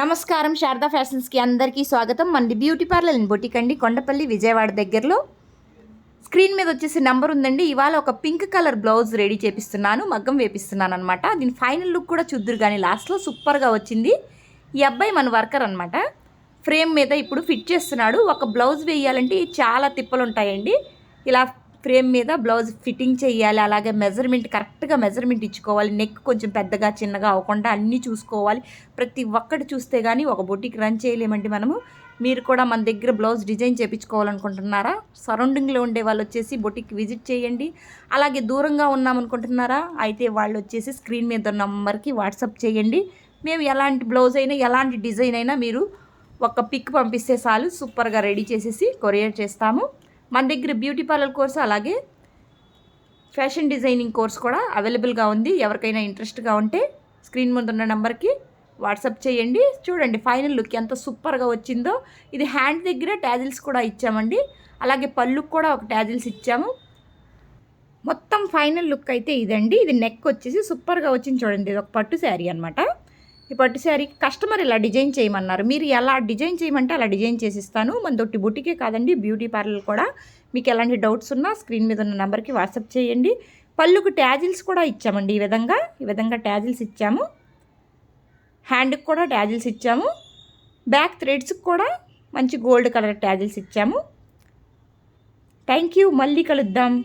నమస్కారం శారదా ఫ్యాషన్స్కి అందరికీ స్వాగతం. మనది బ్యూటీ పార్లర్ ఇన్ బొటిక్ అండి కొండపల్లి విజయవాడ దగ్గరలో. స్క్రీన్ మీద వచ్చేసి నెంబర్ ఉందండి. ఇవాళ ఒక పింక్ కలర్ బ్లౌజ్ రెడీ చేపిస్తున్నాను. మగ్గం వేపిస్తున్నాను అనమాట దీని ఫైనల్ లుక్ కూడా చూద్దరు కానీ లాస్ట్లో సూపర్గా వచ్చింది. ఈ అబ్బాయి మన వర్కర్ అనమాట ఫ్రేమ్ మీద ఇప్పుడు ఫిట్ చేస్తున్నాడు. ఒక బ్లౌజ్ వేయాలంటే చాలా తిప్పలు ఉంటాయండి ఇలా ఫ్రేమ్ మీద బ్లౌజ్ ఫిట్టింగ్ చేయాలి అలాగే మెజర్మెంట్ కరెక్ట్గా మెజర్మెంట్ ఇచ్చుకోవాలి నెక్ కొంచెం పెద్దగా చిన్నగా అవ్వకుండా అన్నీ చూసుకోవాలి. ప్రతి ఒక్కటి చూస్తే కానీ ఒక బొటికి రన్ చేయలేమండి మనము. మీరు కూడా మన దగ్గర బ్లౌజ్ డిజైన్ చేయించుకోవాలనుకుంటున్నారా సరౌండింగ్లో ఉండే వాళ్ళు వచ్చేసి బొటిక్ విజిట్ చేయండి. అలాగే దూరంగా ఉన్నామనుకుంటున్నారా? అయితే వాళ్ళు వచ్చేసి స్క్రీన్ మీద ఉన్న నంబర్కి వాట్సాప్ చేయండి. మేము ఎలాంటి బ్లౌజ్ అయినా ఎలాంటి డిజైన్ అయినా మీరు ఒక పిక్ పంపిస్తే చాలు సూపర్గా రెడీ చేసేసి కొరియర్ చేస్తాము. మన దగ్గర బ్యూటీ పార్లర్ కోర్సు అలాగే ఫ్యాషన్ డిజైనింగ్ కోర్స్ కూడా అవైలబుల్గా ఉంది. ఎవరికైనా ఇంట్రెస్ట్గా ఉంటే స్క్రీన్ ముందు ఉన్న నెంబర్కి వాట్సాప్ చేయండి. చూడండి ఫైనల్ లుక్ ఎంత సూపర్గా వచ్చిందో. ఇది హ్యాండ్ దగ్గర ట్యాజిల్స్ కూడా ఇచ్చామండి. అలాగే పళ్ళుకు కూడా ఒక ట్యాజిల్స్ ఇచ్చాము. మొత్తం ఫైనల్ లుక్ అయితే ఇదండి. ఇది నెక్ వచ్చేసి సూపర్గా వచ్చింది చూడండి. ఇది ఒక పట్టు శారీ అనమాట ఈ పట్టు శారీ కస్టమర్ ఇలా డిజైన్ చేయమన్నారు. మీరు ఎలా డిజైన్ చేయమంటే అలా డిజైన్ చేసిస్తాను. మన తొట్టి బుట్టికే కాదండి బ్యూటీ పార్లర్ కూడా. మీకు ఎలాంటి డౌట్స్ ఉన్నా స్క్రీన్ మీద ఉన్న నెంబర్కి వాట్సాప్ చేయండి. పళ్ళుకు ట్యాజిల్స్ కూడా ఇచ్చామండి ఈ విధంగా. ఈ విధంగా ట్యాజిల్స్ ఇచ్చాము. హ్యాండ్కి కూడా ట్యాజిల్స్ ఇచ్చాము. బ్యాక్ థ్రెడ్స్కి కూడా మంచి గోల్డ్ కలర్ ట్యాజిల్స్ ఇచ్చాము. Thank you. మళ్ళీ కలుద్దాం.